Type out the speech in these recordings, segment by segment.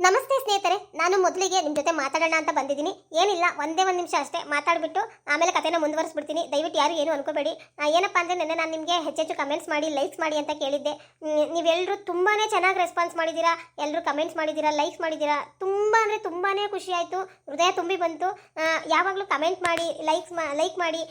ನಮಸ್ತೆ ಸ್ನೇಹಿತರೆ. ನಾನು ಮೊದಲಿಗೆ ನಿಮ್ಮ ಜೊತೆ ಮಾತಾಡೋಣ ಅಂತ ಬಂದಿದ್ದೀನಿ. ಏನಿಲ್ಲ, ಒಂದೇ ಒಂದು ನಿಮಿಷ ಅಷ್ಟೇ ಮಾತಾಡಿಬಿಟ್ಟು ಆಮೇಲೆ ಕಥೆನ ಮುಂದುವರಿಸ್ಬಿಡ್ತೀನಿ. ದಯವಿಟ್ಟು ಯಾರು ಏನು ಅನ್ಕೋಬೇಡಿ. ಏನಪ್ಪ ಅಂದರೆ ನೆನ್ನೆ ನಾನು ನಿಮಗೆ ಹೆಚ್ಚೆಚ್ಚು ಕಮೆಂಟ್ಸ್ ಮಾಡಿ ಲೈಕ್ಸ್ ಮಾಡಿ ಅಂತ ಕೇಳಿದ್ದೆ. ನೀವೆಲ್ಲರೂ ತುಂಬಾ ಚೆನ್ನಾಗಿ ರೆಸ್ಪಾನ್ಸ್ ಮಾಡಿದ್ದೀರಾ ಎಲ್ಲರೂ ಕಮೆಂಟ್ಸ್ ಮಾಡಿದ್ದೀರಾ ಲೈಕ್ಸ್ ಮಾಡಿದ್ದೀರಾ ತುಂಬ ಅಂದರೆ ತುಂಬಾ ಖುಷಿ ಆಯಿತು. ಹೃದಯ ತುಂಬಿ ಬಂತು. ಯಾವಾಗಲೂ ಕಮೆಂಟ್ ಮಾಡಿ ಲೈಕ್ಸ್ ಮಾ ಲೈಕ್ ಮಾಡಿ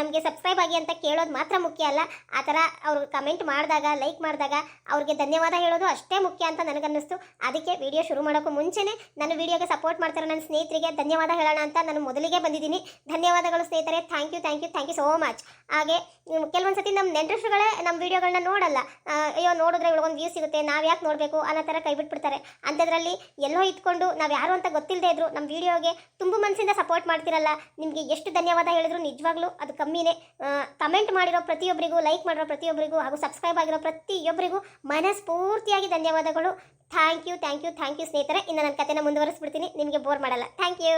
ನಮಗೆ ಸಬ್ಸ್ಕ್ರೈಬ್ ಆಗಿ ಅಂತ ಕೇಳೋದು ಮಾತ್ರ ಮುಖ್ಯ ಅಲ್ಲ. ಆ ಥರ ಅವರು ಕಮೆಂಟ್ ಮಾಡಿದಾಗ ಲೈಕ್ ಮಾಡಿದಾಗ ಅವ್ರಿಗೆ ಧನ್ಯವಾದ ಹೇಳೋದು ಅಷ್ಟೇ ಮುಖ್ಯ ಅಂತ ನನಗನ್ನಿಸ್ತು. ಅದಕ್ಕೆ ವಿಡಿಯೋ ಶುರು ಮಾಡೋಕ್ಕೂ ಮುಂಚೆನೇ ನನ್ನ ವಿಡಿಯೋಗೆ ಸಪೋರ್ಟ್ ಮಾಡ್ತಾರೆ ನನ್ನ ಸ್ನೇಹಿತರಿಗೆ ಧನ್ಯವಾದ ಹೇಳೋಣ ಅಂತ ನಾನು ಮೊದಲಿಗೆ ಬಂದಿದ್ದೀನಿ. ಧನ್ಯವಾದಗಳು ಸ್ನೇಹಿತರೆ. Thank you thank you thank you so much ಹಾಗೆ ಕೆಲವೊಂದು ಸತಿ ನಮ್ಮ ನೆಂಟರುಗಳೇ ನಮ್ಮ ವಿಡಿಯೋಗಳನ್ನ ನೋಡಲ್ಲ. ಅಯ್ಯೋ, ನೋಡಿದ್ರೆ ಇವಳಗೊಂದು ವ್ಯೂ ಸಿಗುತ್ತೆ, ನಾವು ಯಾಕೆ ನೋಡಬೇಕು ಅನ್ನೋ ಥರ ಕೈ ಬಿಟ್ಬಿಡ್ತಾರೆ. ಅಂಥದ್ರಲ್ಲಿ ಎಲ್ಲೋ ಇದ್ಕೊಂಡು ನಾವು ಯಾರು ಅಂತ ಗೊತ್ತಿಲ್ಲದೆ ಇದ್ರು ನಮ್ಮ ವಿಡಿಯೋಗೆ ತುಂಬ ಮನಸ್ಸಿಂದ ಸಪೋರ್ಟ್ ಮಾಡ್ತಿರಲ್ಲ. ನಿಮಗೆ ಎಷ್ಟು ಧನ್ಯವಾದ ಹೇಳಿದ್ರು ನಿಜವಾಗ್ಲೂ ಅದು ಕಮ್ಮಿನೇ. ಕಮೆಂಟ್ ಮಾಡಿರೋ ಪ್ರತಿಯೊಬ್ಬರಿಗೂ ಲೈಕ್ ಮಾಡಿರೋ ಪ್ರತಿಯೊಬ್ಬರಿಗೂ ಹಾಗೂ ಸಬ್ಸ್ಕ್ರೈಬ್ ಆಗಿರೋ ಪ್ರತಿಯೊಬ್ಬರಿಗೂ ಮನಸ್ಫೂರ್ತಿಯಾಗಿ ಧನ್ಯವಾದಗಳು. Thank you thank you thank you ಸ್ನೇಹಿತರೆ. ಇನ್ನು ನನ್ನ ಕಥೆನ ಮುಂದುವರಿಸ್ಬಿಡ್ತೀನಿ, ನಿಮಗೆ ಬೋರ್ ಮಾಡಲ್ಲ. ಥ್ಯಾಂಕ್ ಯು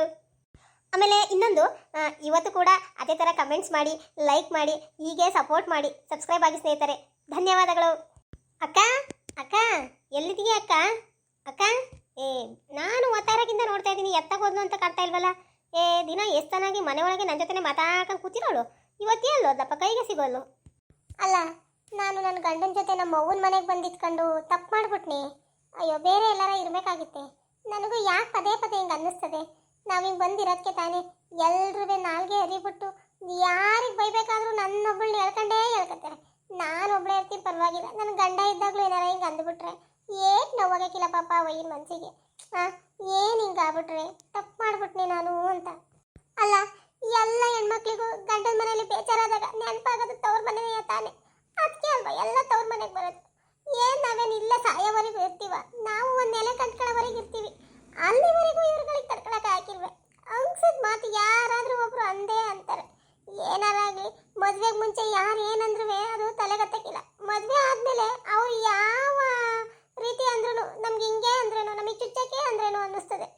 ಆಮೇಲೆ ಇನ್ನೊಂದು ಇವತ್ತು ಕೂಡ ಅದೇ ಥರ ಕಮೆಂಟ್ಸ್ ಮಾಡಿ ಲೈಕ್ ಮಾಡಿ, ಹೀಗೆ ಸಪೋರ್ಟ್ ಮಾಡಿ ಸಬ್ಸ್ಕ್ರೈಬ್ ಆಗಿ ಸ್ನೇಹಿತರೆ. ಧನ್ಯವಾದಗಳು. ಅಕ್ಕ ಅಕ್ಕ, ಎಲ್ಲಿದ್ದೀಯ ಅಕ್ಕ? ಅಕ್ಕ, ಏ, ನಾನು ಒತ್ತಾರಕ್ಕಿಂತ ನೋಡ್ತಾ ಇದ್ದೀನಿ ಎತ್ತಾಗ ಹೋದ್ಲು ಅಂತ ಕಾಣ್ತಾ ಇಲ್ವಲ್ಲ? ಏ, ದಿನ ಎಷ್ಟು ಮನೆ ಒಳಗೆ ನನ್ನ ಜೊತೆ ಮಾತಾಡ್ಕೊಂಡು ಕೂತಿರೋಳು. ಇವತ್ತೇ ಅಲ್ಲೋದಪ್ಪ ಕೈಗೆ ಸಿಗೋಲ್ಲು? ಅಲ್ಲ, ನಾನು ನನ್ನ ಗಂಡನ ಜೊತೆ ನಮ್ಮ ಅವ್ವನ ಮನೆಗೆ ಬಂದಿತ್ಕೊಂಡು ತಪ್ಪು ಮಾಡ್ಬಿಟ್ನಿ. ಅಯ್ಯೋ, ಬೇರೆ ಎಲ್ಲಾರ ಇರಬೇಕಾಗಿತ್ತೆ. ನನಗೂ ಯಾಕೆ ಪದೇ ಪದೇ ಹಿಂಗೆ ಅನ್ನಿಸ್ತದೆ? ನಾವು ಹಿಂಗೆ ಬಂದಿರೋದಕ್ಕೆ ತಾನೇ ಎಲ್ರೂ ನಾಲ್ಗೆ ಹರಿಬಿಟ್ಟು ಯಾರಿಗೆ ಬೈಬೇಕಾದ್ರೂ ನನ್ನೊಬ್ಬಳನ್ನ ಹೇಳ್ಕೊಂಡೇ ಹೇಳ್ಕೊತಾರೆ ನಾನು ಒಬ್ಬಳೇ ಇರ್ತೀನಿ, ಪರವಾಗಿಲ್ಲ. ನನ್ನ ಗಂಡ ಇದ್ದಾಗಲೂ ಏನಾರ ಹಿಂಗೆ ಅಂದ್ಬಿಟ್ರೆ ಏಟ್ ನೋವಾಗಕ್ಕಿಲ್ಲ ಪಾಪ ಅವಯ್ಯನ ಮನಸ್ಸಿಗೆ ಹಾಂ ಏನು ಹಿಂಗೆ ಆಗ್ಬಿಟ್ರೆ? ತಪ್ಪು ಮಾಡ್ಬಿಟ್ನೆ ನಾನು ಅಂತ. ಅಲ್ಲ ಎಲ್ಲ ಹೆಣ್ಮಕ್ಳಿಗೂ ಗಂಡನ ಮನೇಲಿ ಬೇಜಾರಾದಾಗ ನೆನಪಾಗೋದು ತವ್ರ ಮನೆಯ ತಾನೆ? ಅದಕ್ಕೆ ಅಲ್ವಾ ಎಲ್ಲ ತವ್ರ ಮನೆಗೆ ಬರೋದು? ನಾವೇನು ಇಲ್ಲ ಸಾಯೋವರೆಗೂ ಇರ್ತೀವ. ನಾವು ಒಂದ್ ನೆಲೆ ಕಟ್ಕೊಳ್ಳೋವರೆಗೆ ಇರ್ತೀವಿ. ಅಲ್ಲಿವರೆಗೂ ಇವ್ರುಗಳಿಗೆ ತಡ್ಕೊಳಕ್ಕೆ ಹಾಕಿಲ್ವೆ ಅಂಗ್ಸದ್ ಮಾತು ಯಾರಾದರೂ ಒಬ್ರು ಅಂದೇ ಅಂತಾರೆ. ಏನಾರಾಗಲಿ ಮದುವೆಗೆ ಮುಂಚೆ ಯಾರು ಏನಂದ್ರೂ ಅದು ತಲೆಗತ್ತಕ್ಕಿಲ್ಲ. ಮದುವೆ ಆದಮೇಲೆ ಅವ್ರು ಯಾವ ರೀತಿ ಅಂದ್ರೂ ನಮ್ಗೆ ಹಿಂಗೆ ಅಂದ್ರೇನು, ನಮಗೆ ಚುಚ್ಚಕ್ಕೆ ಅಂದ್ರೇನು ಅನ್ನಿಸ್ತದೆ.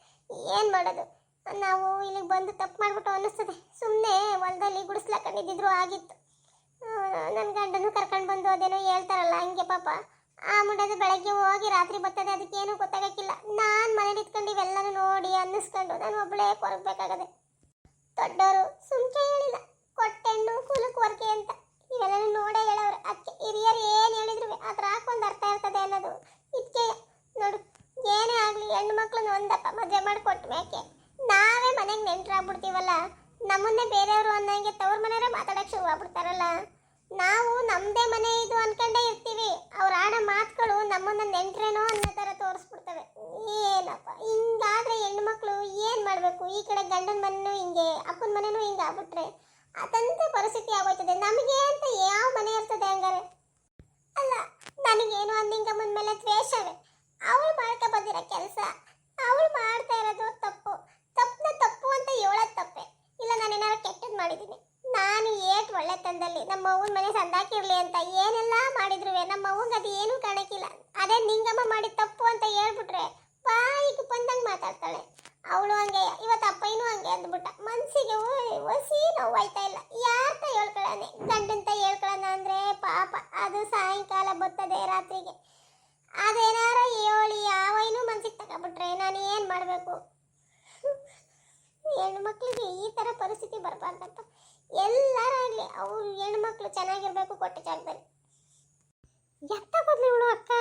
ಏನು ಮಾಡೋದು? ನಾವು ಇಲ್ಲಿಗೆ ಬಂದು ತಪ್ಪು ಮಾಡ್ಬಿಟ್ಟು ಅನ್ನಿಸ್ತದೆ. ಸುಮ್ಮನೆ ಹೊಲದಲ್ಲಿ ಗುಡಿಸ್ಲಾಕೊಂಡಿದ್ದಿದ್ರು ಆಗಿತ್ತು. ನನ್ನ ಗಂಡನು ಕರ್ಕೊಂಡು ಬಂದು ಅದೇನೋ ಹೇಳ್ತಾರಲ್ಲ, ಹಂಗೆ ಪಾಪ. ಆ ಮುಂಡದು ಬೆಳಗ್ಗೆ ಹೋಗಿ ರಾತ್ರಿ ಬರ್ತದೆ ಅದಕ್ಕೇನು ಗೊತ್ತಾಗಕ್ಕಿಲ್ಲ. ನಾನು ಮನೆ ಇಟ್ಕೊಂಡು ಇವೆಲ್ಲನೂ ನೋಡಿ ಅನ್ನಿಸ್ಕೊಂಡು ನಾನು ಒಬ್ಬಳೇ ಕೊರಗಬೇಕಾಗದೆ. ದೊಡ್ಡವರು ಸುಮ್ಕೆ ಹೇಳಿಲ್ಲ, ಕೊಟ್ಟೆಣ್ಣು, ಕುಲುಕು ವರ್ಕೆ ಅಂತ. ಇವೆಲ್ಲನೂ ನೋಡೇ ಹೇಳವ್ರೆ ಅದಕ್ಕೆ ಹಿರಿಯರು ಏನು ಹೇಳಿದ್ರು ಅದ್ರ ಹಾಕೊಂದು ಅರ್ಥ ಇರ್ತದೆ ಅನ್ನೋದು. ಇದಕ್ಕೆ ನೋಡು, ಏನೇ ಆಗಲಿ ಹೆಣ್ಣು ಮಕ್ಳನ್ನ ಒಂದಪ್ಪ ಮದುವೆ ಮಾಡಿಕೊಟ್ಟು ಯಾಕೆ? ನಾವೇ ಮನೆಗೆ ನೆಂಟ್ರಾಗ್ಬಿಡ್ತೀವಲ್ಲ, ನಮ್ಮನ್ನೇ ಬೇರೆಯವರು ಅನ್ನೋಂಗೆ ತವ್ರ ಮನೆಯವರೇ ಮಾತಾಡಕ್ಕೆ ಶುರು ಆಗ್ಬಿಡ್ತಾರಲ್ಲ ನಾವು ನಮ್ಮದೇ ಮನೆ ಇದು ಅನ್ಕೊಂಡೇ ಇರ್ತೀವಿ. ಅವ್ರ ಆಡೋ ಮಾತುಗಳು ನಮ್ಮನ್ನ ನೆಂಟ್ರೇನೋ ಅನ್ನೋ ಥರ ತೋರಿಸ್ಬಿಡ್ತವೆ. ಏನಪ್ಪ? ಹಿಂಗಾದ್ರೆ ಹೆಣ್ಮಕ್ಳು ಏನು ಮಾಡಬೇಕು? ಈ ಕಡೆ ಗಂಡನ ಮನೆಯೂ ಹಿಂಗೆ, ಅಪ್ಪನ ಮನೆಯೂ ಹಿಂಗೆ ಆಗ್ಬಿಟ್ರೆ ಅದಂತ ಪರಿಸ್ಥಿತಿ ಆಗೋಯ್ತದೆ. ನಮಗೆ ಅಂತ ಯಾವ ಮನೆ ಇರ್ತದೆ ಹಂಗಾರೆ? ಅಲ್ಲ, ನನಗೇನು ಅಂದಿಂಗಮ್ಮನ ಮೇಲೆ ದ್ವೇಷವೇ? ಅವಳು ಮಾಡ್ಕೊ ಬಂದಿರೋ ಕೆಲಸ, ಅವಳು ಮಾಡ್ತಾ ಇರೋದು ತಪ್ಪು. ತಪ್ಪನ್ನ ತಪ್ಪು ಅಂತ ಹೇಳೋದು ತಪ್ಪೆ. ಇಲ್ಲ ನಾನು ಏನಾದ್ರು ಕೆಟ್ಟದ್ದು ಮಾಡಿದ್ದೀನಿ. ಒಳ್ಳೆತನದಲ್ಲಿ ನಮ್ಮ ಅವ್ವನ ಮನೆ ಸಂದಾಕಿರ್ಲಿ ಅಂತ ಏನೆಲ್ಲ ಮಾಡಿದ್ರು ನಮ್ಮ ಅವ್ವಂಗೆ ಅದು ಏನೂ ಕಾಣಕ್ಕಿಲ್ಲ ಅದೇ ನಿಂಗಮ್ಮ ಮಾಡಿದ ತಪ್ಪು ಅಂತ ಹೇಳ್ಬಿಟ್ರೆ ಬಾಯಿಗೆ ಬಂದಂಗೆ ಮಾತಾಡ್ತಾಳೆ. ಅವಳು ಹಂಗೆ, ಇವತ್ತು ಅಪ್ಪಯ್ಯನೂ ಹಂಗೆ ಅಂದ್ಬಿಟ್ಟ. ಮನ್ಸಿಗೆ ಒಸಿ ನೋವಾಯ್ತಾ ಇಲ್ಲ. ಯಾರ್ತ ಹೇಳ್ಕೊಳ್ಳೋಣ ಗಂಡಂತ ಹೇಳ್ಕೊಳ್ಳೋಣ ಅಂದ್ರೆ ಪಾಪ, ಅದು ಸಾಯಂಕಾಲ ಬರ್ತದೆ ರಾತ್ರಿಗೆ. ಅದೇನಾರ ಹೇಳಿ ಯಾವೈನೂ ಮನ್ಸಿಗೆ ತಗೊಬಿಟ್ರೆ ನಾನು ಏನು ಮಾಡಬೇಕು? ಹೆಣ್ಮಕ್ಳಿಗೆ ಈ ಥರ ಪರಿಸ್ಥಿತಿ ಎಲ್ಲರಾಗಲಿ ಅವ್ರು ಹೆಣ್ಮಕ್ಳು ಚೆನ್ನಾಗಿರ್ಬೇಕು, ಕೊಟ್ಟ ಜಾಗದಲ್ಲಿ ಎತ್ತ ಬದ್ಲು ಇವಳು ಅಕ್ಕ?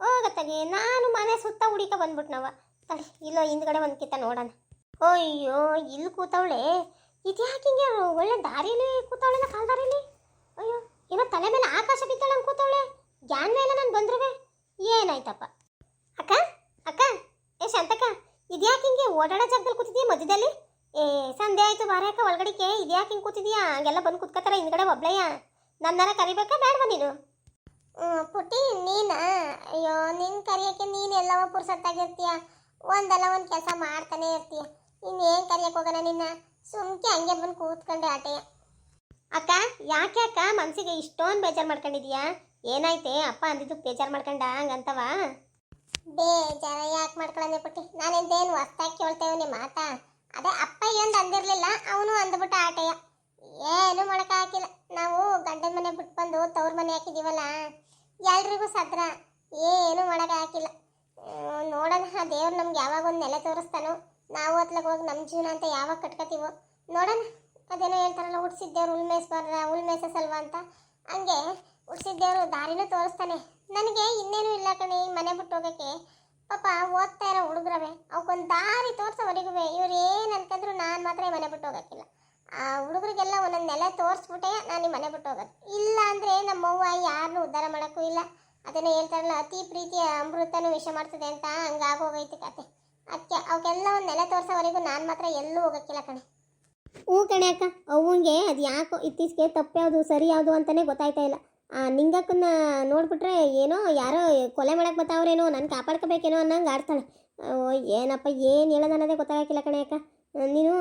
ಹೋಗತ್ತಗೆ ನಾನು ಮನೆ ಸುತ್ತ ಹುಡಿಕ ಬಂದ್ಬಿಟ್ನವ. ತಡಿ, ಇಲ್ಲೋ ಹಿಂದ್ಗಡೆ ಒಂದು ಕಿತ್ತ ನೋಡೋಣ. ಅಯ್ಯೋ, ಇಲ್ಲಿ ಕೂತವಳೆ. ಇದ್ಯಾಕೆ ಹಿಂಗೆ ಒಳ್ಳೆ ದಾರಿಲಿ ಕೂತವಳೆಲ್ಲ ಕಾಲ್ ದಾರಿಲಿ ಅಯ್ಯೋ ಏನೋ ತಲೆ ಮೇಲೆ ಆಕಾಶ ಬಿತ್ತಳಂಗೆ ಕೂತವಳೆ. ಗ್ಯಾನ್ ಮೇಲೆ ನಾನು ಬಂದ್ರುವೆ? ಏನಾಯ್ತಪ್ಪ? ಅಕ್ಕ ಅಕ್ಕ, ಏ ಶಾಂತಕ್ಕ, ಇದ್ಯಾಕೆ ಹಿಂಗೆ ಓಡಾಡೋ ಜಾಗದಲ್ಲಿ ಕೂತಿದ್ಯಾ ಮಧ್ಯದಲ್ಲಿ? ಏ ಸಂಧೆ ಆಯ್ತು ಬಾರಾಕ ಒಳಗಡಿಕೆ ಇದ್ಯಾಕೆ ಹಿಂಗೆ ಕೂತಿದ್ಯಾ? ಹಂಗೆಲ್ಲ ಬಂದು ಕುತ್ಕೋತಾರ ಹಿಂದ್ಗಡೆ ಒಬ್ಳೆಯ ನನ್ನರ ಕರಿಬೇಕಾ ಬೇಡವ ನೀನು? ಪುಟ್ಟಿ ನೀನ? ಅಯ್ಯೋ ನಿನ್ ಕರಿಯಕ್ಕೆ ನೀನು ಎಲ್ಲವ ಪುರ್ಸತ್ತಾಗಿರ್ತೀಯ? ಒಂದಲ್ಲ ಒಂದು ಕೆಲಸ ಮಾಡ್ತಾನೆ ಇರ್ತೀಯ. ಇನ್ನೇನು ಕರಿಯಕ್ಕೆ ಹೋಗೋಣ ನಿನ್ನ? ಸುಮ್ಕೆ ಹಂಗೆ ಬಂದು ಕೂತ್ಕೊಂಡೆ ಆಟೆಯ ಅಕ್ಕ ಯಾಕೆ ಅಕ್ಕ? ಮನ್ಸಿಗೆ ಇಷ್ಟೊಂದು ಬೇಜಾರು ಮಾಡ್ಕೊಂಡಿದ್ಯಾ? ಏನಾಯ್ತೆ? ಅಪ್ಪ ಅಂದಿದ್ದು ಬೇಜಾರು ಮಾಡ್ಕೊಂಡ ಹಂಗಂತವಾ? ಬೇಜಾರ ಯಾಕೆ ಮಾಡ್ಕೊಳ್ಳೋದೇ ಪುಟ್ಟಿ? ನಾನೆಂದೇನು ಹೊಸ್ದಾಗಿ ಕೇಳ್ತೇವೆ ಮಾತಾ? ಅದೇ ಅಪ್ಪ ಏನು ಅಂದಿರ್ಲಿಲ್ಲ ಅವನು ಅಂದ್ಬಿಟ್ಟ ಆಟಯ್ಯ. ಏನು ಮಾಡಕ್ ಹಾಕಿಲ್ಲ. ನಾವು ಗಂಡನ ಮನೆ ಬಿಟ್ಟು ಬಂದು ತವ್ರ ಮನೆ ಹಾಕಿದೀವಲ್ಲ, ಎಲ್ರಿಗೂ ಸದ್ರ. ಏನು ಮಡಕ ಹಾಕಿಲ್ಲ. ನೋಡೋಣ, ಆ ದೇವ್ರು ನಮ್ಗೆ ಯಾವಾಗ ಒಂದು ನೆಲೆ ತೋರಿಸ್ತಾನೋ, ನಾವು ಅತ್ಲಾಗ ಹೋಗಿ ನಮ್ಮ ಜೀವನ ಅಂತ ಯಾವಾಗ ಕಟ್ಕೋತೀವೋ. ನೋಡೋಣ, ಅದೇನೋ ಹೇಳ್ತಾರಲ್ಲ ಹುಡ್ಸಿದ್ದೇವ್ರು ಉಳ್ಮೇಸ್ಬಾರ ಉಳ್ಮೇಸಲ್ವಾ ಅಂತ. ಹಂಗೆ ಹುಡ್ಸಿದ್ದೇವ್ರು ದಾರಿನೂ ತೋರಿಸ್ತಾನೆ. ನನಗೆ ಇನ್ನೇನು ಇಲ್ಲ ಕಣೆ ಮನೆ ಬಿಟ್ಟು ಹೋಗೋಕ್ಕೆ. ಪಾಪ ಓದ್ತಾ ಇರೋ ಹುಡುಗ್ರವೆ ಅವಕ್ಕೊಂದು ದಾರಿ ತೋರ್ಸೋವರೆಗೂ ಇವ್ರು ಏನು ಅನ್ಕೊಂಡ್ರು ನಾನು ಮಾತ್ರ ಮನೆ ಬಿಟ್ಟು ಹೋಗೋಕ್ಕಿಲ್ಲ. ಆ ಹುಡುಗರಿಗೆಲ್ಲ ಒಂದೊಂದು ನೆಲೆ ತೋರಿಸ್ಬಿಟ್ಟೆ, ನಾನು ಈ ಮನೆ ಬಿಟ್ಟು ಹೋಗೋದು. ಇಲ್ಲ ಅಂದರೆ ನಮ್ಮವ್ವ ಯಾರನ್ನೂ ಉದ್ಧಾರ ಮಾಡೋಕ್ಕೂ ಇಲ್ಲ. ಅದನ್ನ ಹೇಳ್ತಾರಲ್ಲ, ಅತಿ ಪ್ರೀತಿಯ ಅಮೃತನೂ ವಿಷ ಮಾಡ್ತದೆ ಅಂತ ಹಂಗಾಗೋಗೈತೆ ಕತೆ. ಅದಕ್ಕೆ ಅವಕ್ಕೆಲ್ಲ ಒಂದು ನೆಲೆ ತೋರ್ಸೋವರೆಗೂ ನಾನು ಮಾತ್ರ ಎಲ್ಲೂ ಹೋಗೋಕ್ಕಿಲ್ಲ ಕಣೆ. ಹ್ಞೂ ಕಣೆ ಅಕ್ಕ ಅವಂಗೆ ಅದು ಯಾಕೋ ಇತ್ತೀಚೆಗೆ ತಪ್ಪು ಯಾವುದು ಸರಿ ಯಾವುದು ಅಂತಲೇ ಗೊತ್ತಾಯ್ತಾ ಇಲ್ಲ. ನಿಂಗಕ್ಕನ್ನ ನೋಡ್ಬಿಟ್ರೆ ಏನೋ ಯಾರೋ ಕೊಲೆ ಮಾಡಕ್ಕೆ ಬರ್ತಾವ್ರೇನೋ ನಾನು ಕಾಪಾಡ್ಕೋಬೇಕೇನೋ ಅನ್ನಂಗೆ ಆಡ್ತಾಳೆ. ಏನಪ್ಪ, ಏನು ಹೇಳೋದು ಅನ್ನೋದೇ ಗೊತ್ತಾಗಕ್ಕಿಲ್ಲ ಕಣೆ ಅಕ್ಕ. ನೀನು,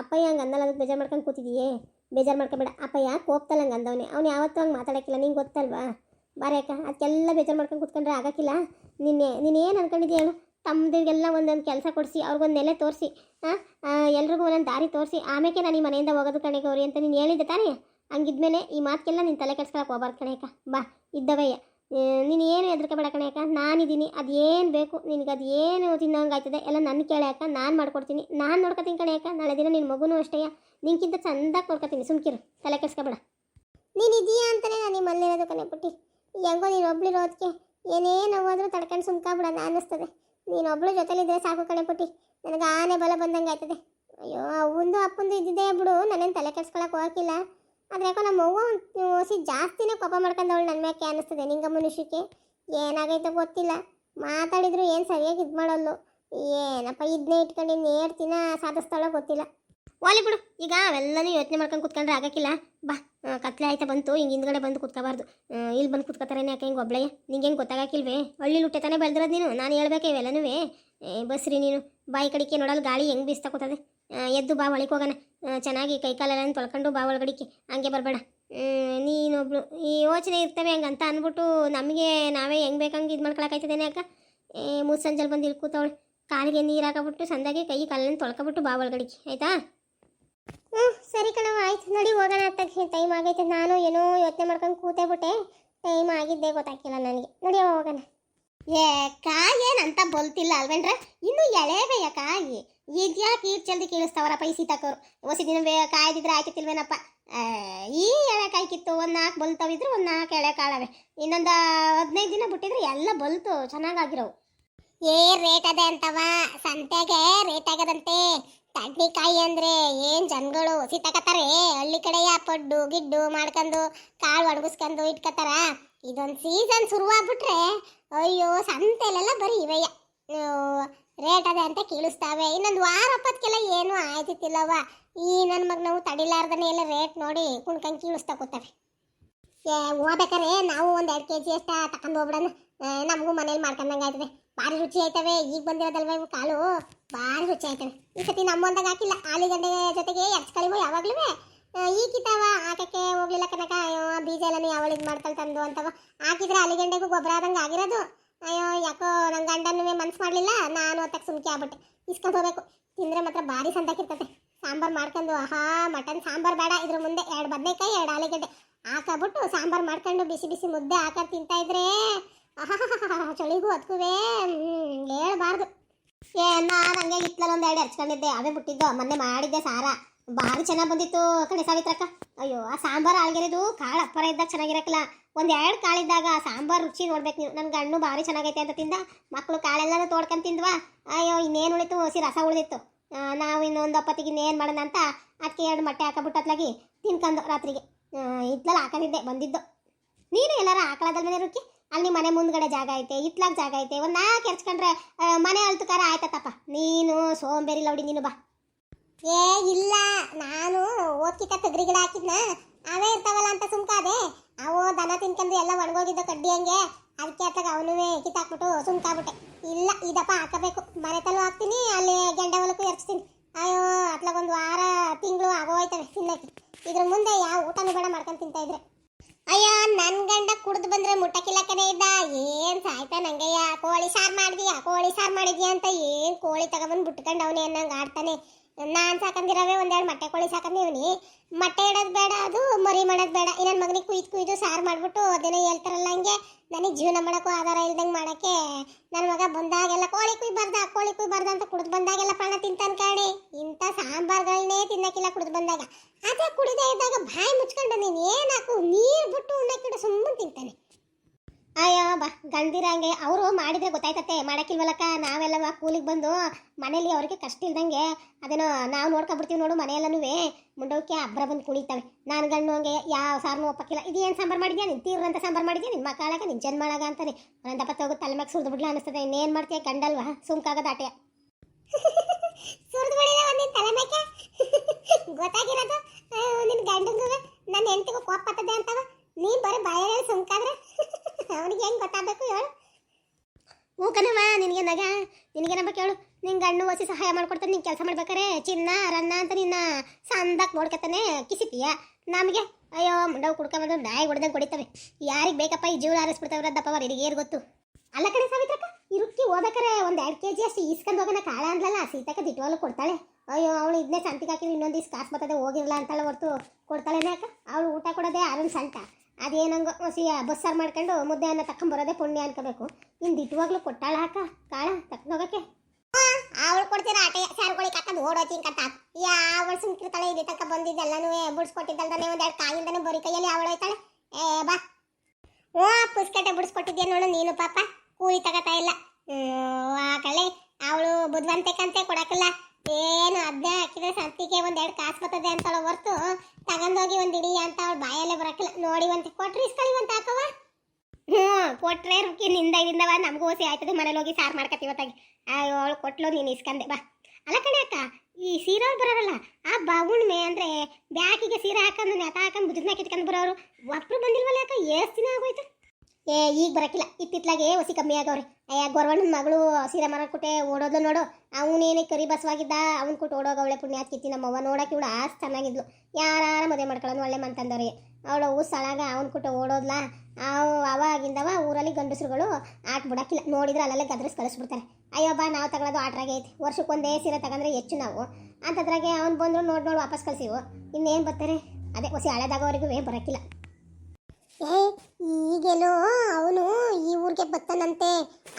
ಅಪ್ಪಯ್ಯ ಹಂಗೆ ಅಂದಲ್ಲ, ಅದಕ್ಕೆ ಬೇಜಾರು ಮಾಡ್ಕೊಂಡು ಕೂತಿದೀಯೇ? ಬೇಜಾರು ಮಾಡ್ಕೊಬೇಡ. ಅಪ್ಪಯ್ಯ ಕೋಪ್ತಲ್ಲ ಹಂಗೆ ಅಂದವನೇ. ಅವ್ನು ಯಾವತ್ತೂ ಹಂಗೆ ಮಾತಾಡೋಕ್ಕಿಲ್ಲ. ನಿಂಗೆ ಗೊತ್ತಲ್ವಾ? ಬಾರೆ ಅಕ್ಕ, ಅದಕ್ಕೆಲ್ಲ ಬೇಜಾರು ಮಾಡ್ಕೊಂಡು ಕೂತ್ಕೊಂಡ್ರೆ ಆಗೋಕ್ಕಿಲ್ಲ. ನಿನ್ನೆ ನೀನು ಏನು ಅನ್ಕೊಂಡಿದ್ಯ ಹೇಳು? ತಮ್ಮದಿಗೆಲ್ಲ ಒಂದೊಂದು ಕೆಲಸ ಕೊಡಿಸಿ, ಅವ್ರಿಗೊಂದು ನೆಲೆ ತೋರಿಸಿ ಹಾಂ ಎಲ್ರಿಗೂ ಒಂದೊಂದು ದಾರಿ ತೋರಿಸಿ ಆಮೇಲೆ ನಾನು ಈ ಮನೆಯಿಂದ ಹೋಗೋದು ಕಣೆ ಗೌರಿ ಅಂತ ನೀನು ಹೇಳಿದ್ದೆ ತಾನೇ? ಹಂಗಿದ್ಮೇಲೆ ಈ ಮಾತಿಗೆಲ್ಲ ನೀನು ತಲೆ ಕೆಡ್ಸ್ಕೊಳಕ್ಕೆ ಹೋಗ್ಬಾರ್ದು ಕಣೇಕ ಬಾ ಇದ್ದವಯ್ಯ ನೀನು ಏನು ಹೆದರ್ಕೋಬೇಡ ಕಣೇಕ ನಾನಿದ್ದೀನಿ ಅದು ಏನು ಬೇಕು, ನಿನಗೆ ಅದು ಏನು ತಿನ್ನೋಂಗಾಯ್ತದೆ, ಎಲ್ಲ ನನ್ನ ಕೇಳ್ಯಾಕ ನಾನು ಮಾಡ್ಕೊಡ್ತೀನಿ. ನಾನು ನೋಡ್ಕೊತೀನಿ ಕಣೇಕ ನಾಳೆ ದಿನ ನಿನ್ನ ಮಗುನೂ ಅಷ್ಟೇಯ ನಿನ್ಕಿಂತ ಚಂದಾಗಿ ನೋಡ್ಕೊತೀನಿ. ಸುಮ್ಕಿರು. ತಲೆ ಕೆಡ್ಸ್ಕೊಬೇಡ. ನೀನು ಇದೆಯಾ ಅಂತಲೇ ನಾನು ನಿಮ್ಮಲ್ಲಿರೋದು ಕಣೆ ಪುಟ್ಟಿ. ಹೆಂಗೋ ನೀನು ಒಬ್ಳಿರೋದಕ್ಕೆ ಏನೇನು ನೋವಾದರೂ ತಡ್ಕೊಂಡು ಸುಮ್ಕಾಬಿಡೋಣ ಅನ್ನಿಸ್ತದೆ. ನೀನು ಒಬ್ಳು ಜೊತೆಲಿದ್ರೆ ಸಾಕು ಕಣೆ ಪುಟ್ಟಿ. ನನಗೆ ಆನೆ ಬಲ ಬಂದಂಗೆ ಆಯ್ತದೆ ಅಯ್ಯೋ, ಅವಂದು ಅಪ್ಪಂದು ಇದ್ದಿದ್ದೇ ಬಿಡು. ನನ್ನೇನು ತಲೆ ಕೆಡ್ಸ್ಕೊಳಕ್ಕೆ ಹೋಗಿಲ್ಲ ಆದರೆ ಯಾಕೋ ನಮ್ಮ ಅವ್ವ ಓಸಿ ಜಾಸ್ತಿನೇ ಕೋಪ ಮಾಡ್ಕೊಂಡವಳು ನನ್ನ ಮ್ಯಾಕೆ ಅನ್ನಿಸ್ತದೆ ನಿಂಗ ಮನುಷ್ಯಕ್ಕೆ. ಏನಾಗೈತೋ ಗೊತ್ತಿಲ್ಲ. ಮಾತಾಡಿದ್ರು ಏನು ಸರಿಯಾಗಿ ಇದು ಮಾಡೋಲ್ಲು. ಏನಪ್ಪ ಇದನ್ನೇ ಇಟ್ಕೊಂಡು ನೇರ್ತಿನ ಸಾಧಿಸ್ತಾಳೋ ಗೊತ್ತಿಲ್ಲ. ಓಲಿ ಬಿಡು. ಈಗ ಅವೆಲ್ಲನೂ ಯೋಚನೆ ಮಾಡ್ಕೊಂಡು ಕುತ್ಕೊಂಡ್ರೆ ಆಗಕ್ಕಿಲ್ಲ. ಬಾ ಕತ್ಲೆ ಆಯ್ತಾ ಬಂತು. ಹಿಂಗೆ ಹಿಂದ್ಗಡೆ ಬಂದು ಕುತ್ಕೋಬಾರ್ದು. ಇಲ್ಲಿ ಬಂದು ಕುತ್ಕೋತಾರೇನೆ ಯಾಕೆ ಹಿಂಗೆ ಒಬ್ಳೆಯ ನಿಂಗೆ ಹೆಂಗೆ ಗೊತ್ತಾಗಕ್ಕಿಲ್ವೇ ಹಳ್ಳಿ ಲುಟ್ಟೆ ತಾನೇ ಬೆಳೆದಿರೋದು ನೀನು. ನಾನು ಹೇಳ್ಬೇಕು ಇವೆಲ್ಲನೂ ಬಸ್ರಿ ನೀನು. ಬಾಯಿ ಕಡಿಕೆ ನೋಡಲ್ಲ ಗಾಳಿ ಹೆಂಗೆ ಬೀಸ್ತಾ ಕೂತದೆ? ಎದ್ದು ಬಾ ಒಳಗೆ ಹೋಗೋಣ. ಚೆನ್ನಾಗಿ ಕೈಕಾಲೆಲ್ಲ ತೊಳ್ಕೊಂಡು ಬಾ ಒಳಗಡಿಕೆ ಹಂಗೆ ಬರಬೇಡ. ನೀನೊಬ್ಳು, ಈ ಯೋಚನೆ ಇರ್ತವೆ ಹಂಗಂತ ಅಂದ್ಬಿಟ್ಟು ನಮಗೆ ನಾವೇ ಹೆಂಗೆ ಬೇಕಂಗೆ ಇದು ಮಾಡ್ಕೊಳಕಾಯ್ತದೇನೆ ಅಕ್ಕ? ಮುಸ್ಸಂಜಲ್ ಬಂದು ಇಳ್ಕೊತವಳು ಕೂತವಳು. ಕಾಲಿಗೆ ನೀರು ಹಾಕಬಿಟ್ಟು ಸಂದಾಗೆ ಕೈ ಕಾಲನ್ನು ತೊಳ್ಕೊಬಿಟ್ಟು ಬಾ ಒಳಗಡಿಕೆ ಆಯಿತಾ? ಹ್ಞೂ ಸರಿ ಕಣವ ಆಯ್ತು, ನಡಿ ಹೋಗೋಣ ಅಂತ ಟೈಮ್ ಆಗೈತೆ. ನಾನು ಏನೋ ಯೋಚನೆ ಮಾಡ್ಕೊಂಡು ಕೂತೇ ಬಿಟ್ಟೆ. ಟೈಮ್ ಆಗಿದ್ದೇ ಗೊತ್ತಾಗ್ತಿಲ್ಲ ನನಗೆ. ನೋಡಿ ಹೋಗೋಣ. ಏ ಏನಂತ ಬಲ್ತಿಲ್ಲ ಅಲ್ವೇನ್ರ? ಇನ್ನು ಎಳೆವೆಯ ಕಾಯಿ. ಇದ್ಯಾಕೆ ಈಟ್ ಜಲ್ದಿ ಕೀಳಿಸ್ತಾವರ ಪೈಸಿ ತಕೋರು ಹೊಸ ದಿನ ಕಾಯ್ದಿದ್ರೆ ಆಯ್ತಿಲ್ವೇನಪ್ಪ ಈ ಎಳೆ ಕಾಯಿ ಕಿತ್ತು ಒಂದು ನಾಲ್ಕು ಬಲ್ತಾವಿದ್ರೆ ಒಂದು ನಾಲ್ಕು ಎಳೆ ಕಾಳವೆ. ಇನ್ನೊಂದು ಹದಿನೈದು ದಿನ ಬಿಟ್ಟಿದ್ರೆ ಎಲ್ಲ ಬಲ್ತು, ಚೆನ್ನಾಗಾಗಿರೋವು. ಏ ರೇಟ್ ಅದೇ ಅಂತವ. ಸಂತೆಗೆ ರೇಟ್ ಆಗದಂತೆ ತಡ್ನಿಕಾಯಿ ಅಂದ್ರೆ ಏನ್ ಜನಗಳು ಸಿತಕತ್ತಾರೆ ಹಳ್ಳಿ ಕಡೆಯ ಪಡ್ಡು, ಗಿಡ್ಡು ಮಾಡ್ಕೊಂಡು ಕಾಳು ಒಣಗಿಸ್ಕೊಂಡು ಇಟ್ಕೋತಾರ ಇದೊಂದು ಸೀಸನ್ ಶುರುವಾಗ್ಬಿಟ್ರೆ ಅಯ್ಯೋ, ಸಂತೆಲೆಲ್ಲ ಬರೀ ಇವಯ್ಯ ರೇಟ್ ಅದೇ ಅಂತ ಕೇಳಿಸ್ತಾವೆ. ಇನ್ನೊಂದು ವಾರ ಹಬ್ಬದಕ್ಕೆಲ್ಲ ಏನು ಆಯ್ತಿತ್ತಿಲ್ಲವ ಈ ನನ್ನ ಮಗ ನಾವು ತಡಿಲಾರ್ದನೆ ಎಲ್ಲ ರೇಟ್ ನೋಡಿ ಕುಣ್ಕಂಗೆ ಕೀಳಿಸ್ತಾ ಕೂತವೆ. ಏ ಹೋಗ್ಬೇಕಾರೆ ನಾವು ಒಂದು ಎರಡು ಕೆ ಜಿ ಅಷ್ಟ ತಕೊಂಡು ಹೋಗ್ಬಿಡೋಣ. ನಮಗೂ ಮನೇಲಿ ಮಾಡ್ಕೊಂಡಂಗೆ ಆಯ್ತದೆ. ಭಾರಿ ರುಚಿ ಆಯ್ತವೆ. ಈಗ ಬಂದಿರೋದಲ್ವ ಇವು ಕಾಳು? ಭಾರಿ ರುಚಿ ಆಯ್ತವೆ. ಈ ಸತಿ ನಮ್ಮೊಂದಾಗ ಹಾಕಿಲ್ಲ. ಆಲೂಗಡ್ಡೆ ಜೊತೆಗೆ ಎರ್ಚ್ಕಳಿವು ಯಾವಾಗ್ಲೂ ಈಗಿದ್ದಾವ ಹಾಕಕ್ಕೆ ಹೋಗ್ಲಿಲ್ಲ ಕನಕ. ಅಯ್ಯೋ, ಬೀಜ ಎಲ್ಲನೂ ಯಾವಳು ಇದು ಮಾಡ್ತಾಳೆ ತಂದು ಅಂತವ. ಹಾಕಿದ್ರೆ ಅಲಿಗಂಡೆಗೂ ಗೊಬ್ಬರ ಆದಂಗೆ ಆಗಿರೋದು. ಅಯ್ಯೋ, ಯಾಕೋ ನನ್ನ ಗಂಡನೂ ಮನ್ಸು ಮಾಡಲಿಲ್ಲ. ನಾನು ಅದಕ್ಕೆ ಸುಮ್ಕೆ ಆಗ್ಬಿಟ್ಟೆ. ಇಸ್ಕೊಂಡು ಹೋಗ್ಬೇಕು. ತಿಂದ್ರೆ ಮಾತ್ರ ಭಾರಿ ಸಂದಾಕಿರ್ತದೆ ಸಾಂಬಾರ್ ಮಾಡ್ಕೊಂಡು, ಆಹಾ, ಮಟನ್, ಸಾಂಬಾರ್ ಬೇಡ. ಇದ್ರ ಮುಂದೆ ಎರಡು ಬದನೆಕಾಯಿ, ಎರಡು ಆಲೂಗಡ್ಡೆ. ಹಾಕಬಿಟ್ಟು ಸಾಂಬಾರ್ ಮಾಡ್ಕೊಂಡು ಬಿಸಿ ಬಿಸಿ ಮುದ್ದೆ ಹಾಕೊಂಡು ತಿಂತಾ ಇದ್ರೆ ಆಹಾ ಚಳಿಗೂ ಅದಕ್ಕೂ ಹೇಳ್ಬಾರ್ದು. ಏ ನಾನು ಹಂಗೆ ಇತ್ತಲ್ಲ ಒಂದು ಎರಡು ಹಚ್ಕೊಂಡಿದ್ದೆ ಅವೇ ಬಿಟ್ಟಿದ್ದು. ಮೊನ್ನೆ ಮಾಡಿದ್ದೆ ಸಾರ. ಭಾರಿ ಚೆನ್ನಾಗಿ ಬಂದಿತ್ತು ಕಡೆ ಸಾವಿತ್ರಕ್ಕ. ಅಯ್ಯೋ, ಆ ಸಾಂಬಾರು ಆಳ್ಗೆರೆದು ಕಾಳು ಅಪ್ಪರ ಇದ್ದಾಗ ಚೆನ್ನಾಗಿರಕ್ಕಿಲ್ಲ. ಒಂದು ಎರಡು ಕಾಳಿದ್ದಾಗ ಆ ಸಾಂಬಾರು ರುಚಿ ನೋಡ್ಬೇಕು ನೀವು. ನನ್ನ ಗಣ್ಣು ಭಾರಿ ಚೆನ್ನಾಗೈತೆ ಅಂತ ತಿಂದ ಮಕ್ಕಳು ಕಾಳೆಲ್ಲನೂ ತೋಡ್ಕೊಂಡು ತಿಂದ್ವಾ. ಅಯ್ಯೋ, ಇನ್ನೇನು ಉಳಿತು? ಹಸಿ ರಸ ಉಳಿದಿತ್ತು. ನಾವು ಇನ್ನೊಂದು ಅಪ್ಪತ್ತಿಗೆ ಇನ್ನೇನು ಮಾಡೋಣ ಅಂತ ಅದಕ್ಕೆ ಎರಡು ಮೊಟ್ಟೆ ಹಾಕಬಿಟ್ಟತ್ಲಾಗಿ ತಿನ್ಕೊಂಡು ರಾತ್ರಿಗೆ. ಇತ್ಲಲ್ಲಿ ಹಾಕೊಂಡಿದ್ದೆ, ಬಂದಿದ್ದು. ನೀನು ಎಲ್ಲರ ಆಕಳದಲ್ಲೇ ರುಕ್ಕಿ? ಅಲ್ಲಿ ಮನೆ ಮುಂದ್ಗಡೆ ಜಾಗ ಐತೆ, ಇತ್ಲಾಗ ಜಾಗ ಐತೆ. ಒಂದು ನಾಲ್ಕು ಎರ್ಚ್ಕೊಂಡ್ರೆ ಮನೆ ಮನೆ ಅಳ್ತುಕಾರ ಆಯ್ತತ್ತಪ್ಪ ನೀನು ಸೋಂಬೇರಿ ಲೌಡಿ ನೀನು ಬಾ. ಏ, ಇಲ್ಲ. ನಾನು ಓದ್ಕಿತ ತಗ್ರಿ ಗಿಡ ಹಾಕಿದ್ನ. ಅವೇ ಇರ್ತಾವಲ್ಲ ಅಂತ ಸುಮ್ಕಾದೆ. ಅವು ದನ ತಿನ್ಕೊಂಡು ಎಲ್ಲ ಒಣಗೋಗಿದ್ದ ಕಡ್ಡಿ ಹಂಗೆ. ಅದಕ್ಕೆ ಅತ್ತಾಗ ಅವನುವೇ ಕಿತ್ತಾಕ್ಬಿಟ್ಟು ಸುಮ್ಕಾಬಿಟ್ಟೆ. ಇಲ್ಲ, ಇದಪ್ಪ ಹಾಕಬೇಕು. ಮನೆ ತಲೂ ಹಾಕ್ತೀನಿ, ಅಲ್ಲಿ ಗೆಂಡೆ ಹೊಲಕ್ಕೂ ಎರ್ಚ್ತೀನಿ. ಅಯ್ಯೋ, ಅತ್ಲಾಗ ಒಂದು ವಾರ, ತಿಂಗಳು ಆಗೋಯ್ತವೆ ತಿನ್ನಕ್ಕೆ. ಇದ್ರ ಮುಂದೆ ಯಾವ ಊಟನೂ ಬೇಡ ಮಾಡ್ಕೊಂಡು ತಿಂತಾ ಇದ್ರೆ. ಅಯ್ಯೋ, ನನ್ ಗಂಡ ಕುಡ್ದು ಬಂದ್ರೆ ಮುಟ್ಟಕ್ಕಿಲ್ಲ ಕಡೆ ಇದ್ದ. ಏನ್ ಸಾಯ್ತಾ ನಂಗಯ್ಯ? ಕೋಳಿ ಸಾರ್ ಮಾಡಿದ್ಯಾ? ಕೋಳಿ ಸಾರ್ ಮಾಡಿದ್ಯಾ ಅಂತ ಏನ್ ಕೋಳಿ ತಗೊಬಂದ್ ಬಿಟ್ಕೊಂಡು ಅವನೇ ಅನ್ನಂಗ್ ಆಡ್ತಾನೆ. ನಾನು ಸಾಕಂದಿರವೇ ಒಂದೆರಡು ಮೊಟ್ಟೆ ಕೋಳಿ ಸಾಕಂದಿವ್ನಿ. ಮೊಟ್ಟೆ ಇಡೋದು ಬೇಡ ಅದು, ಮರಿ ಮಾಡೋದು ಬೇಡ. ಇನ್ನೊಂದು ಮಗನಿಗೆ ಕುಯ್ದು ಕುಯ್ದು ಸಾರು ಮಾಡ್ಬಿಟ್ಟು ಅದೇನೋ ಹೇಳ್ತಾರಲ್ಲ ಹಂಗೆ. ನನಗೆ ಜೀವನ ಮಾಡೋಕ್ಕೂ ಆಧಾರ ಇಲ್ದಂಗೆ ಮಾಡೋಕ್ಕೆ ನನ್ನ ಮಗ ಬಂದಾಗೆಲ್ಲ, ಕೋಳಿ ಕುಯ್ಬಾರ್ದ ಕೋಳಿ ಕುಯ್ಬಾರ್ದ ಅಂತ ಕುಡಿದು ಬಂದಾಗೆಲ್ಲ ಪ್ರಾಣ ತಿಂತಾನೆ ಕಾಣಿ. ಇಂಥ ಸಾಂಬಾರ್ಗಳನ್ನೇ ತಿನ್ನಕ್ಕಿಲ್ಲ ಕುಡಿದು ಬಂದಾಗ. ಅದೇ ಕುಡಿದೇ ಇದ್ದಾಗ ಬಾಯಿ ಮುಚ್ಕೊಂಡು ನೀನು ಏನಾಕು ನೀರು ಬಿಟ್ಟು ಉಣ್ಣಕ್ಕಿಡು ಸುಮ್ಮನೆ ತಿಂತಾನೆ. ಅಯ್ಯೋ, ಬಾ ಗಂಡಿರಂಗೆ ಅವರು ಮಾಡಿದ್ರೆ ಗೊತ್ತಾಯ್ತತೆ ಮಾಡಕ್ಕಿಲ್ವಲ್ಲಕ್ಕ? ನಾವೆಲ್ಲ ಕೂಲಿಗೆ ಬಂದು ಮನೇಲಿ ಅವ್ರಿಗೆ ಕಷ್ಟ ಇಲ್ದಂಗೆ ಅದೇನೋ ನಾವು ನೋಡ್ಕೊಬಿಡ್ತೀವಿ ನೋಡು ಮನೆಯಲ್ಲನೂ ಮುಂಡೋಕೆ ಅಬ್ಬರ ಬಂದು ಕುಳಿತವೆ ನಾನು ಗಂಡು ಹಂಗೆ ಯಾವ ಸಾರ್ನೂ ಒಪ್ಪಕ್ಕಿಲ್ಲ. ಇದೇನು ಸಾಂಬಾರು ಮಾಡಿದ್ಯಾ ನಿನ್ನ ತೀರ್ರಂತ ಸಾಂಬಾರು ಮಾಡಿದ್ಯಾ ನಿನ್ನ ಮಕ್ಕಳಾಗ ನಿನ್ನ ಜನ್ಮಳಾಗ ಅಂತಾನೆ ಒಂದಪ್ಪ ತಗೋ, ತಲೆ ಮ್ಯಾಗ ಸುರಿದು ಬಿಡ್ಲ ಅನಿಸ್ತದೆ ಇನ್ನೇನು ಮಾಡ್ತೀಯ? ಗಂಡಲ್ವಾ? ಸುಮ್ಕಾಗದ ಆಟೆ ಸುರಿದು ಬಿಡಿಲ್ಲ ಒಂದಿನ ತಲೆ ಮ್ಯಾಕೆ ಗೊತ್ತಾಗಿರೋದು? ನಿನ್ನ ಗಂಡಂಗೂ ನನ್ನ ಹೆಂಡತಿಗೂ ಕೋಪ ಬರ್ತದೆ ಅಂತವ ನೀ ಬರೀ ಬಾಯಾಗ ಸುಮ್ಕಾದ್ರೆ ಅವನಿಗೆ ಹೆಂಗ್ ಗೊತ್ತಾಗಬೇಕು ಹೇಳು ಹ್ಞೂ ಕಣವ ನಿನಗೆ ನಗ ನಿನಗೇನಪ್ಪ ಕೇಳು. ನಿನ್ ಗಣ್ಣು ಒಸಿ ಸಹಾಯ ಮಾಡ್ಕೊಡ್ತಾನೆ, ನಿನ್ ಕೆಲಸ ಮಾಡ್ಬೇಕಾರೆ ಚಿನ್ನ, ರನ್ನ ಅಂತ ನಿನ್ನ ಸಂದಕ್ ನೋಡ್ಕೊತಾನೆ ಕಿಸಿತೀಯ. ನಮಗೆ, ಅಯ್ಯೋ, ಮುಂಡವ್ ಕುಡ್ಕೊಂಬಂದು ನಾಯಿ ಹೊಡೆದಂಗೆ ಕೊಡಿತವೆ ಯಾರಿಗೆ ಬೇಕಪ್ಪ ಈ ಜೀವನ ಆರಿಸ್ಬಿಡ್ತಾವ್ರ ದಪ್ಪವ್ರ ಏನು ಗೊತ್ತು? ಅಲ್ಲ ಕಡೆ ಸಾವಿತ್ರಕ್ಕ ಇರುಕ್ಕಿ ಓದಕರೆ ಒಂದು ಎರಡು ಕೆ ಜಿ ಅಷ್ಟು ಈಸ್ಕೊಂಡು ಹೋಗೋಣ ಕಾಳ ಅಂದ್ಲಲ್ಲ, ಸೀತಕ್ಕ ದಿಟ್ವಾಲು ಕೊಡ್ತಾಳೆ. ಅಯ್ಯೋ, ಅವಳು ಇದನ್ನೇ ಸಂತಿಗೆ ಹಾಕಿ ಇನ್ನೊಂದು ದಿವ್ಸ ಕಾಸು ಬರ್ತದೆ ಹೋಗಿರಲ್ಲ ಅಂತಳ ಹೊರ್ತು ಕೊಡ್ತಾಳೇನೆ ಅಕ್ಕ. ಅವಳು ಊಟ ಕೊಡೋದೇ ಆರನ್ ಸಂಟ. ಅದೇನಂಗ ಹೊಸಿ ಬಸ್ಸಾರು ಮಾಡ್ಕೊಂಡು ಮುದ್ದೆ ಅನ್ನ ತಕೊಂಬರೋದೇ ಪುಣ್ಯ ಅನ್ಕೋಬೇಕು. ಇನ್ನು ಇಟ್ಟುವಾಗ್ಲೂ ಕೊಟ್ಟಾಳ ಹಾಕ, ಕಾಳ ತಕೊಂಡೋಗಕ್ಕೆ ಅವಳು ಕೊಡ್ತೀರ ಆಟ ಸಾರುಗಳಿಗೆ ಹಾಕೊಂಡು ಓಡೋತಿ ಕಟ್ಟ ಯಾವಳು ಸುಮ್ಕಿರ್ತಾಳೆ, ಇಲ್ಲಿ ತನಕ ಬಂದಿದ್ದೆಲ್ಲನೂ ಒಂದು ಎರಡು ಕಾಯಿಂದನೇ ಬರಿ ಕೈಯಲ್ಲಿ ಅವಳು ಹೋಯ್ತಾಳೆ ಏ, ಬಾ. ಓ, ಪುಸ್ಕಟೆ ಬಿಡಿಸ್ಕೊಟ್ಟಿದ್ಯಾ ನೋಡು ನೀನು, ಪಾಪ. ಕೂಲಿ ತಗೋತಾ ಇಲ್ಲ. ಆ ಕಳೆ, ಅವಳು ಬುದ್ಧಿವಂತಿಕಂತೆ ಕೊಡಕ್ಕಿಲ್ಲ. ಏನು ಅದ್ನೇ ಹಾಕಿದ್ರೆ ಸಂತಿಗೆ ಎರಡು ಕಾಸು ಬರ್ತದೆ ಅಂತಳ ಹೊರ್ತು ತಗೊಂಡೋಗಿ ಒಂದ್ ಇಡಿ ಅಂತ ಅವಳು ಬಾಯಲ್ಲೇ ಬರಕಿಲ್ಲ ನೋಡಿ ಒಂದ್ ಕೊಟ್ರಿ ಇಸ್ಕೊಳ್ಳಿವಂತ ಹಾಕವ ಹ್ಮ್ ಕೊಟ್ರೆ ರುಕಿ ನಿಂದ ಇದಿಂದವ ನಮಗೂ ಓಸಿ ಆಯ್ತದೆ, ಮನೇಲಿ ಹೋಗಿ ಸಾರು ಮಾಡ್ಕತ್ತೀವತ್ತಾಗಿ ಅವಳು ಕೊಟ್ಲು, ನೀನು ಇಸ್ಕಂದೆ, ಬಾ. ಅಲ್ಲ ಕಣೆ ಅಕ್ಕ, ಈ ಸೀರೆ ಬರೋರಲ್ಲ, ಆ ಬಾಗುಣ್ಮೆ ಅಂದ್ರೆ ಬ್ಯಾಕಿಗೆ ಸೀರೆ ಹಾಕೊಂಡು ನೆತ ಹಾಕೊಂಡು ಭುಜದ ಮ್ಯಾಕ್ ಇಟ್ಕೊಂಡು ಬರೋರು, ಒಬ್ರು ಬಂದಿಲ್ವಲ್ಲ ಅಕ್ಕ, ಎಷ್ಟು ದಿನ ಆಗೋಯ್ತು? ಏ, ಈಗ ಬರಕಿಲ್ಲ. ಇತ್ತಿತ್ಲಾಗೆ ಹೊಸಿ ಕಮ್ಮಿ ಆಗವ್ರಿ ಅಯ್ಯ, ಗೊರವಣ್ಣನ ಮಗಳು ಸೀರೆ ಮಾರಕ್ಕೊಟ್ಟೆ ಓಡೋದ್ಲು ನೋಡು. ಅವನೇನೇ ಕರಿ ಬಸವಾಗಿದ್ದ, ಅವನ್ ಕೊಟ್ಟು ಓಡೋಗವಳೆ ಪುಣ್ಯ ಕಿತ್ತಿ ನಮ್ಮವ್ವ ನೋಡಕ್ಕೆ ಇವಳು ಆಸ್ ಚೆನ್ನಾಗಿದ್ಲು. ಯಾರಾರ ಮದುವೆ ಮಾಡ್ಕೊಳ್ಳೋನು ಒಳ್ಳೆ ಮಂತಂದವ್ರಿ ಅವಳು ಹೂ ಸಳಾಗ ಅವನ್ ಕೊಟ್ಟು ಓಡೋದ್ಲ. ಅವ್ ಅವಾಗಿಂದವ ಊರಲ್ಲಿ ಗಂಡಸರುಗಳು ಆಟ ಬಿಡಕ್ಕಿಲ್ಲ ನೋಡಿದ್ರೆ ಅಲ್ಲಲ್ಲೇ ಗದ್ರಸ್ ಕಳಿಸ್ಬಿಡ್ತಾರೆ. ಅಯ್ಯೋ, ಬಾ, ನಾವು ತಗೊಳ್ಳೋದು ಆಟ್ರಾಗೆ ಐತಿ. ವರ್ಷಕ್ಕೊಂದೇ ಸೀರೆ ತಗೊಂಡ್ರೆ ಹೆಚ್ಚು ನಾವು. ಅಂತದ್ರಾಗೆ ಅವ್ನು ಬಂದ್ರು ನೋಡಿ ನೋಡಿ, ವಾಪಸ್ ಕಳ್ಸಿವು. ಇನ್ನೇನು ಬರ್ತಾರೆ ಅದೇ ಹೊಸಿ ಹಳೆದಾಗೋರಿಗೂ ಬರಕ್ಕಿಲ್ಲ ಏ ಈಗೆಲ್ಲೋ ಅವನು ಈ ಊರಿಗೆ ಬರ್ತಾನಂತೆ.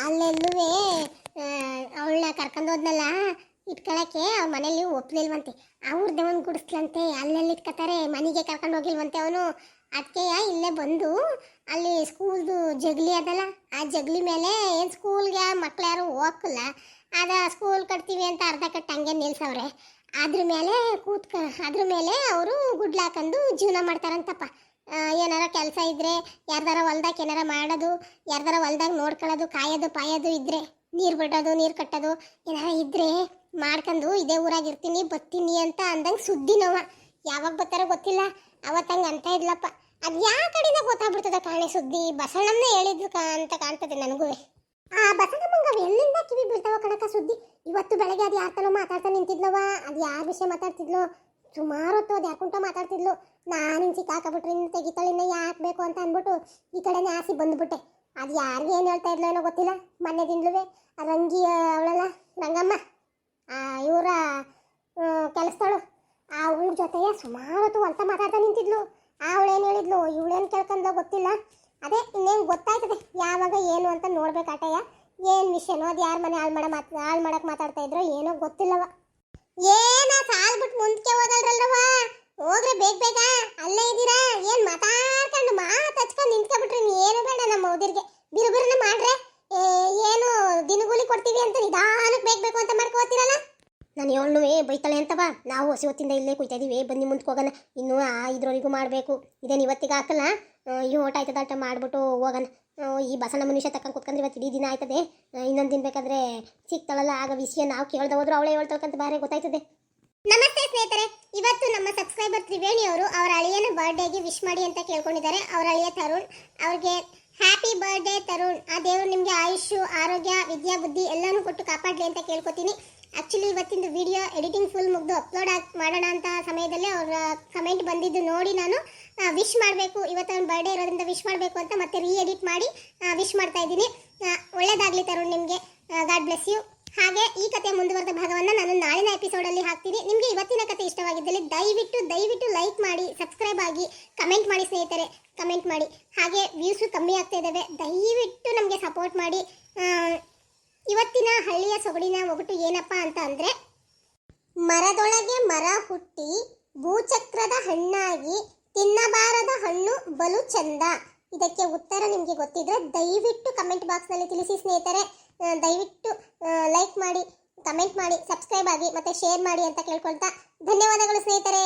ಅಲ್ಲೆಲ್ಲೂ ಅವಳನ್ನ ಕರ್ಕೊಂಡು ಹೋದ್ನಲ್ಲ, ಇಟ್ಕೊಳಕ್ಕೆ ಅವ್ರ ಮನೇಲಿ ಒಪ್ಪಲಿಲ್ವಂತೆ ಅವ್ರದ್ದೆ ಒಂದು ಗುಡಿಸ್ಲಂತೆ, ಅಲ್ಲೆಲ್ಲಿ ಇಟ್ಕೊತಾರೆ, ಮನೆಗೆ ಕರ್ಕೊಂಡು ಹೋಗಿಲ್ವಂತೆ ಅವನು. ಅದಕ್ಕೆ ಇಲ್ಲೇ ಬಂದು ಅಲ್ಲಿ ಸ್ಕೂಲ್ದು ಜಗ್ಲಿ ಅದಲ್ಲ, ಆ ಜಗ್ಲಿ ಮೇಲೆ ಏನು ಸ್ಕೂಲ್ಗೆ ಮಕ್ಳು ಯಾರು ಹೋಗಲ್ಲ ಅದ ಸ್ಕೂಲ್ ಕಟ್ತೀವಿ ಅಂತ ಅರ್ಧ ಕಟ್ಟ ಹಂಗೆ ನಿಲ್ಸವ್ರೆ. ಅದ್ರ ಮೇಲೆ ಕೂತ್ಕ, ಅದ್ರ ಮೇಲೆ ಅವರು ಗುಡ್ಲಾಕಂದು ಜೀವನ ಮಾಡ್ತಾರಂತಪ್ಪ. ಏನಾರ ಕೆಲಸ ಇದ್ರೆ, ಯಾರ್ದಾರ ಹೊಲ್ದಾಗ ಏನಾರ ಮಾಡೋದು, ಯಾರ್ದಾರ ಹೊಲ್ದಾಗ ನೋಡ್ಕೊಳ್ಳೋದು, ಕಾಯೋದು, ಪಾಯೋದು ಇದ್ರೆ, ನೀರು ಬಿಡೋದು, ನೀರು ಕಟ್ಟೋದು, ಏನಾರ ಇದ್ರೆ ಮಾಡ್ಕೊಂಡು ಇದೇ ಊರಾಗ ಇರ್ತೀನಿ, ಬರ್ತೀನಿ ಅಂತ ಅಂದಂಗೆ ಸುದ್ದಿ ನೋವ. ಯಾವಾಗ ಬರ್ತಾರೋ ಗೊತ್ತಿಲ್ಲ ಅವತ್ತಂಗೆ ಅಂತ ಇದ್ಲಪ್ಪ. ಅದು ಯಾವ ಕಡೆಯಿಂದ ಗೊತ್ತಾಗ್ಬಿಡ್ತದೆ ಕಾಣೆ ಸುದ್ದಿ? ಬಸವಣ್ಣನೇ ಹೇಳಿದ್ಲು ಕಾ ಅಂತ ಕಾಣ್ತದೆ ನನಗೂ ಆ ಬಸವಣ್ಣಮ್ಮಂಗ ಎಲ್ಲಿಂದ ಕಿವಿ ಬೀಳ್ತಾವ ಕಣಕ ಸುದ್ದಿ? ಇವತ್ತು ಬೆಳಗ್ಗೆ ಅದು ಯಾರ್ತನೋ ಮಾತಾಡ್ತಾ ನಿಂತಿದ್ಲವ ಅದು ಯಾರ ವಿಷಯ ಮಾತಾಡ್ತಿದ್ಲು? ಸುಮಾರು ಹೊತ್ತು ಅದು ಯಾಕುಂಟ ಮಾತಾಡ್ತಿದ್ಲು? ನಾನು ಸಿಕ್ಕಾಕಬಿಟ್ರೆ ಇನ್ನು ತೆಗಿತಾಳೆ, ಇನ್ನು ಯಾಕೆ ಬೇಕು ಅಂತ ಅಂದ್ಬಿಟ್ಟು ಈ ಕಡೆನೇ ಆಸಿ ಬಂದ್ಬಿಟ್ಟೆ. ಅದು ಯಾರಿಗೆ ಏನು ಹೇಳ್ತಾ ಇದ್ಲೋ ಏನೋ ಗೊತ್ತಿಲ್ಲ, ಮೊನ್ನೆ ಆ ರಂಗಿ ಅವಳಲ್ಲ, ರಂಗಮ್ಮ ಇವರ ಕೆಲಸದಳು ಆ ಅವಳ ಜೊತೆಗೆ ಸುಮಾರು ಹೊತ್ತು ಮಾತಾಡ್ತಾ ನಿಂತಿದ್ಲು. ಅವಳೇನು ಹೇಳಿದ್ಲು ಇವಳೇನು ಕೇಳ್ಕೊಂಡೋ ಗೊತ್ತಿಲ್ಲ. ಅದೇ ಇನ್ನೇನು ಗೊತ್ತಾಯ್ತದೆ, ಯಾವಾಗ ಏನು ಅಂತ ನೋಡ್ಬೇಕು ಆಟಯ್ಯ. ಏನು ವಿಷಯನೋ, ಅದು ಯಾರ ಮನೆ ಹಾಳು ಮಾಡ, ಮಾತು, ಹಾಳು ಮಾಡಕ್ಕೆ ಮಾತಾಡ್ತಾ ಇದ್ರು ಏನೋ ಗೊತ್ತಿಲ್ಲವ. ಏನ ಸಾಲ್ ಬಿಟ್ಟು ಮುಂದಕ್ಕೆ ಹೋಗಲ್ರಲ್ರವ ಹೋಗ್ರೆ ಬೇಗ ಬೇಗ ಅಲ್ಲೇ ಇದ್ದೀರಾ? ಏನ್ ಮಾತಾಡ್ಕೊಂಡು ಮಾತ್ ಹಚ್ಕೊಂಡು ನಿಂತ್ಕೊಂಡ್ಬಿಟ್ರಿ ಏನು ಬೇಡ ನಮ್ಮ ಹುದಿರ್ಗೆ ಬಿರು ಬಿರುನ ಮಾಡ್ರೆ. ಏ, ಏನು ದಿನಗೂಲಿ ಕೊಡ್ತೀವಿ ಅಂತ ನಿಧಾನಕ್ಕೆ ಬೇಗ ಬೇಕು ಅಂತ ಮಾಡ್ಕೋತೀರಲ್ಲ? ನಾನು ಏಳ್ನು ಬೈತಾಳೆ ಅಂತವ ನಾವು ಹಸಿ ಹೊತ್ತಿಂದ ಇಲ್ಲೇ ಕುಯ್ತಾ ಇದೀವಿ. ಬನ್ನಿ ಮುಂದಕ್ಕೆ ಹೋಗೋಣ. ಇನ್ನು ಆ ಇದ್ರವರೆಗೂ ಮಾಡಬೇಕು. ಇದೇನು ಇವತ್ತಿಗೆ ಹಾಕಲ್ಲ? ಈ ಓಟ ಆಯ್ತದ ಆಟ ಮಾಡ್ಬಿಟ್ಟು ಹೋಗೋಣ. ಈ ಬಸಣ್ಣ ಮನುಷ್ಯ ತಕ್ಕ ಕುತ್ಕೊಂಡ್ರೆ ಇವತ್ತು ಇಡೀ ದಿನ ಆಯ್ತದೆ. ಇನ್ನೊಂದು ದಿನ ಬೇಕಾದ್ರೆ ಸಿಗ್ತಾಳಲ್ಲ. ಆಗ ವಿಷಯ ನಾವು ಕೇಳ್ದ ಹೋದ್ರು ಅವಳೇ ಹೇಳ್ತಾಳ್ಕಂತ ಬಾರಿ ಗೊತ್ತಾಯ್ತದೆ. ನಮಸ್ತೆ ಸ್ನೇಹಿತರೆ. ಇವತ್ತು ನಮ್ಮ ಸಬ್ಸ್ಕ್ರೈಬರ್ ತ್ರಿವೇಣಿ ಅವರು ಅವರ ಅಳಿಯನ ಬರ್ಡೇಗೆ ವಿಶ್ ಮಾಡಿ ಅಂತ ಕೇಳ್ಕೊಂಡಿದ್ದಾರೆ. ಅವರ ಅಳಿಯ ತರುಣ್, ಅವ್ರಿಗೆ ಹ್ಯಾಪಿ ಬರ್ಡೇ ತರುಣ್. ಆ ದೇವರು ನಿಮಗೆ ಆಯುಷ್ ಆರೋಗ್ಯ, ವಿದ್ಯಾ, ಬುದ್ಧಿ ಎಲ್ಲನೂ ಕೊಟ್ಟು ಕಾಪಾಡಲಿ ಅಂತ ಕೇಳ್ಕೊತೀನಿ. ಆ್ಯಕ್ಚುಲಿ ಇವತ್ತಿಂದು ವಿಡಿಯೋ ಎಡಿಟಿಂಗ್ ಫುಲ್ ಮುಗ್ದು ಅಪ್ಲೋಡ್ ಆಗಿ ಮಾಡೋಣ ಅಂತ ಸಮಯದಲ್ಲೇ ಅವರ ಕಮೆಂಟ್ ಬಂದಿದ್ದು ನೋಡಿ ನಾನು. ವಿಶ್ ಮಾಡಬೇಕು. ಇವತ್ತು ಅವ್ನ ಬರ್ಡೇ ಇರೋದ್ರಿಂದ ವಿಶ್ ಮಾಡಬೇಕು ಅಂತ ಮತ್ತೆ ರೀ ಎಡಿಟ್ ಮಾಡಿ ವಿಶ್ ಮಾಡ್ತಾ ಇದ್ದೀನಿ. ಒಳ್ಳೇದಾಗಲಿ ತರುಣ್ ನಿಮಗೆ. ಗಾಡ್ ಬ್ಲೆಸ್ ಯು ಹಾಗೆ ಈ ಕಥೆ ಮುಂದುವರೆದ ಭಾಗವನ್ನು ನಾನು ನಾಳಿನ ಎಪಿಸೋಡಲ್ಲಿ ಹಾಕ್ತೀನಿ. ನಿಮಗೆ ಇವತ್ತಿನ ಕಥೆ ಇಷ್ಟವಾಗಿದ್ದಲ್ಲಿ ದಯವಿಟ್ಟು ದಯವಿಟ್ಟು ಲೈಕ್ ಮಾಡಿ ಸಬ್ಸ್ಕ್ರೈಬ್ ಆಗಿ ಕಮೆಂಟ್ ಮಾಡಿ ಸ್ನೇಹಿತರೆ. ಕಮೆಂಟ್ ಮಾಡಿ. ಹಾಗೆ ವ್ಯೂಸು ಕಮ್ಮಿ ಆಗ್ತಾ ಇದ್ದಾವೆ ದಯವಿಟ್ಟು ನಮಗೆ ಸಪೋರ್ಟ್ ಮಾಡಿ. ಇವತ್ತಿನ ಹಳ್ಳಿಯ ಸೊಗಡಿನ ಒಗಟು ಏನಪ್ಪ ಅಂತ ಅಂದರೆ, ಮರದೊಳಗೆ ಮರ ಹುಟ್ಟಿ ಭೂಚಕ್ರದ ಹಣ್ಣಾಗಿ ತಿನ್ನಬಾರದ ಹಣ್ಣು ಬಲು ಚಂದ. ಇದಕ್ಕೆ ಉತ್ತರ ನಿಮಗೆ ಗೊತ್ತಿದ್ರೆ ದಯವಿಟ್ಟು ಕಮೆಂಟ್ ಬಾಕ್ಸ್ನಲ್ಲಿ ತಿಳಿಸಿ ಸ್ನೇಹಿತರೆ. ದಯವಿಟ್ಟು ಲೈಕ್ ಮಾಡಿ ಕಮೆಂಟ್ ಮಾಡಿ ಸಬ್ಸ್ಕ್ರೈಬ್ ಆಗಿ ಮತ್ತೆ ಶೇರ್ ಮಾಡಿ ಅಂತ ಕೇಳ್ಕೊಳ್ತಾ ಧನ್ಯವಾದಗಳು ಸ್ನೇಹಿತರೆ.